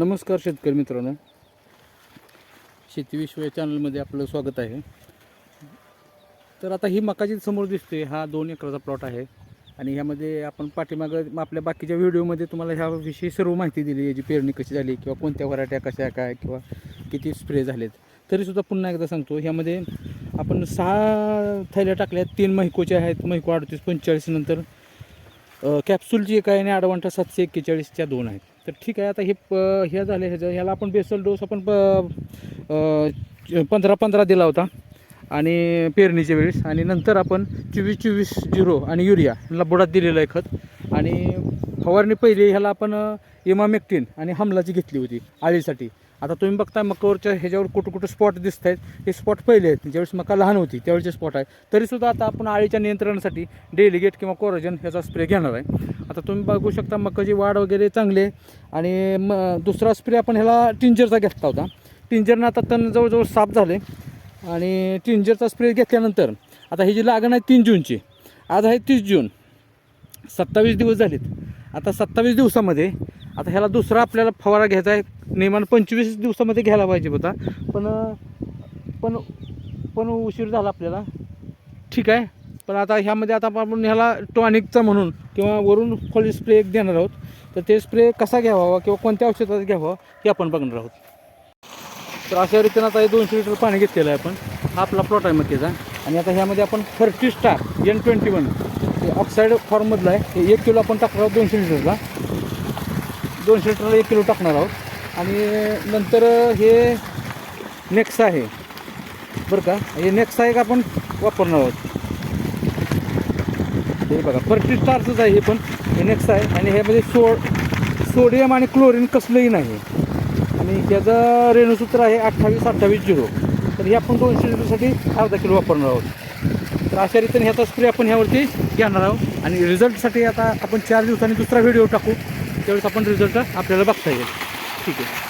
नमस्कार शेतकरी मित्रांनो. शेतीविश्व या चॅनलमध्ये आपलं स्वागत आहे. तर आता ही मकाची समोर दिसते हा दोन एकराचा प्लॉट आहे. आणि ह्यामध्ये आपण पाठीमागं आपल्या बाकीच्या व्हिडिओमध्ये तुम्हाला ह्याविषयी सर्व माहिती दिली याची पेरणी कशी झाली किंवा कोणत्या व्हरायट्या कशा काय किंवा किती स्प्रे झालेत. तरीसुद्धा पुन्हा एकदा सांगतो ह्यामध्ये आपण सहा थैल्या टाकल्या तीन महिकोच्या आहेत महिको अडतीस पंचेचाळीस नंतर कॅप्सूलची एक आहे आणि अडवांटा सातशे एक्केचाळीसच्या दोन आहेत. तर ठीक आहे आता हे प हे झाले ह्याचं ह्याला आपण बेसल डोस आपण प पंधरा पंधरा दिला होता. आणि पेरणीच्या वेळेस. आणि नंतर आपण चोवीस चोवीस झिरो आणि युरिया ह्याला बुडात दिलेलं आहे खत. आणि फवारणी पहिले ह्याला आपण इमामेक्टिन आणि हमलाची घेतली होती आळीसाठी. आता तुम्ही बघता मकावरच्या ह्याच्यावर कुठं कुठं स्पॉट दिसत आहेत हे स्पॉट पहिले आहेत. ज्यावेळेस मका लहान होती त्यावेळेचे स्पॉट आहे तरीसुद्धा आता आपण आळीच्या नियंत्रणासाठी डेलिगेट किंवा कोरोजन ह्याचा स्प्रे घेणार आहे. आता तुम्ही बघू शकता मकाची वाढ वगैरे चांगली आहे. आणि म दुसरा स्प्रे आपण ह्याला टिंजरचा घेतला होता. टिंजरनं आता तण जवळजवळ साफ झाले. आणि टिंजरचा स्प्रे घेतल्यानंतर आता ही जी लागण आहे तीन जूनची आज आहे तीस जून. सत्तावीस दिवस झालेत. आता सत्तावीस दिवसामध्ये आता ह्याला दुसरा आपल्याला फवारा घ्यायचा आहे. नेमान पंचवीस दिवसामध्ये घ्यायला पाहिजे होता पण पण पण उशीर झाला आपल्याला. ठीक आहे. पण आता ह्यामध्ये आता आपण ह्याला टॉनिकचा म्हणून किंवा वरून फॉली स्प्रे एक देणार आहोत. तर ते स्प्रे कसा घ्यावा किंवा कोणत्या औषधात घ्यावा हे आपण बघणार आहोत. तर अशा रीतीनं आता हे दोनशे लिटर पाणी घेतलेलं आहे आपण. हा आपला प्लॉट आहे मक्कीचा आणि आता ह्यामध्ये आपण thirty star N twenty one oxide फॉर्ममधलं आहे. एक किलो आपण टाकणार आहोत दोनशे लिटरला. दोनशे लिटरला एक किलो टाकणार आहोत. आणि नंतर हे नेक्सा आहे. बरं का? हे नेक्सा एक आपण वापरणार आहोत? हे बघा फर्टी स्टारचंच आहे हे पण. हे नेक्सा आहे आणि ह्यामध्ये सो सोडियम आणि क्लोरीन कसलंही नाही. आणि त्याचं रेणूसूत्र आहे अठ्ठावीस अठ्ठावीस झिरो. तर हे आपण दोनशे लिटरसाठी अर्धा किलो वापरणार आहोत. तर अशा रीतीने ह्याचा स्प्रे आपण ह्यावरती घेणार आहोत. आणि रिझल्टसाठी आता आपण चार दिवसांनी दुसरा व्हिडिओ टाकू. त्यावेळेस आपण रिझल्ट आपल्याला बघता येईल. ठीक आहे